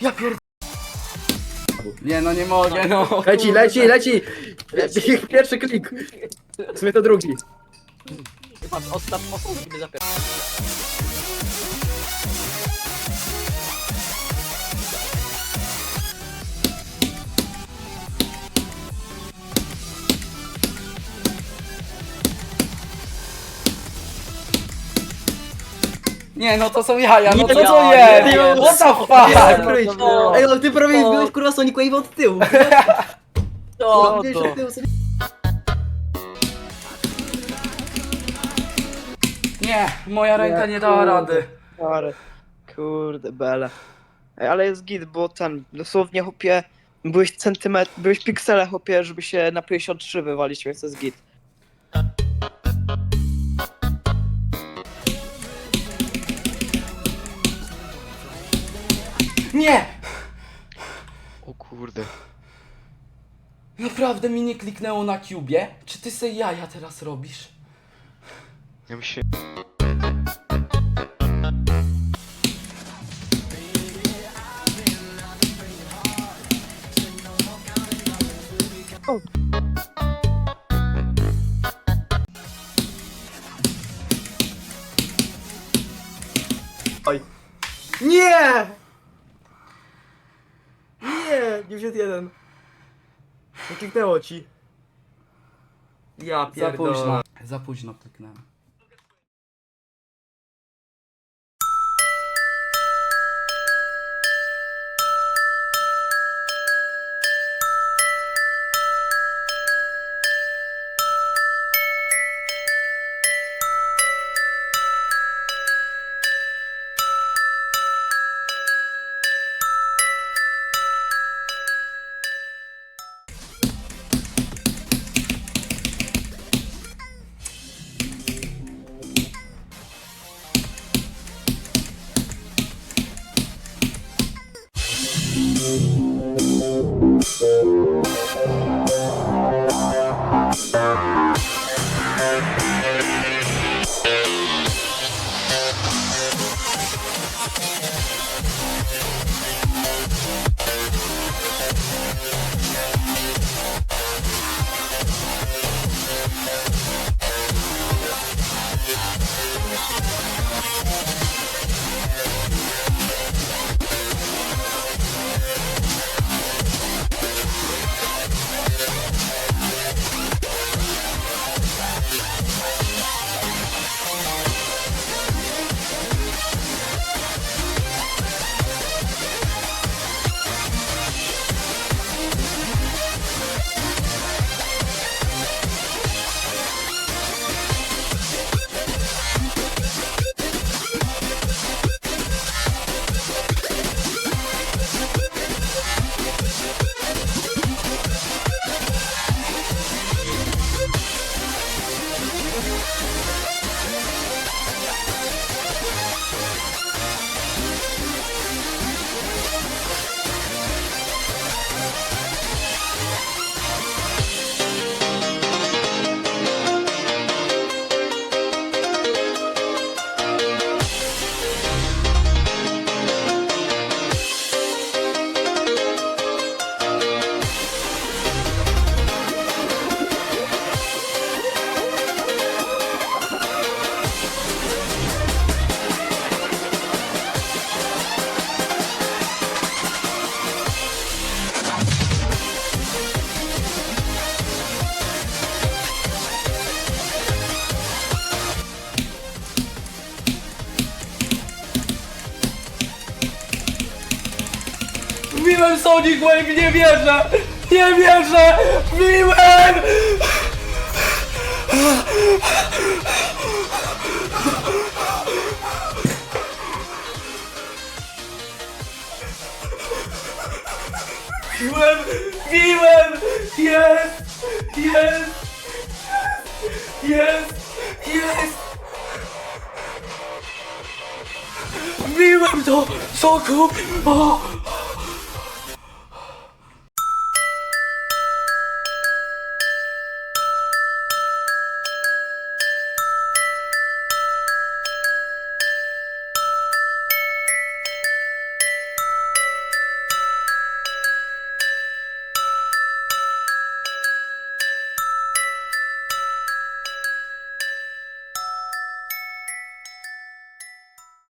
Ja pierd... Nie no, nie mogę, no. Leci, leci, leci! leci. Pierwszy klik. W sumie to drugi. Patrz, odstaw posąg i zapier... Nie no, to są jaja, no Nie, co ja to nie jest? wiem. What the Nie, fuck? kryć. no. Ej, ale ty prawie No. byłeś kurwa Sonic Wave od tyłu. To, Byłeś to. od tyłu, Sonic- Nie, moja ręka nie dała rady. Ale, kurde, bele. Ej, ale jest git, bo ten, dosłownie chłopie, byłeś centymetr, byłeś piksele chłopie, żeby się na 53 wywalić, więc to jest git. Nie! O kurde. Naprawdę mi nie kliknęło na cubie? Czy ty se jaja teraz robisz? Ja myślę... Nie! Nie! 91. Nie kliknęło ci. Ja Za pierdolę. późno. Za późno kliknąłem. Mówiłem Sonic Wave, nie wierzę! Nie wierzę! Biłem! Biłem! Biłem! Jest! Jest! Jest! Jest! Biłem to! Soku! O!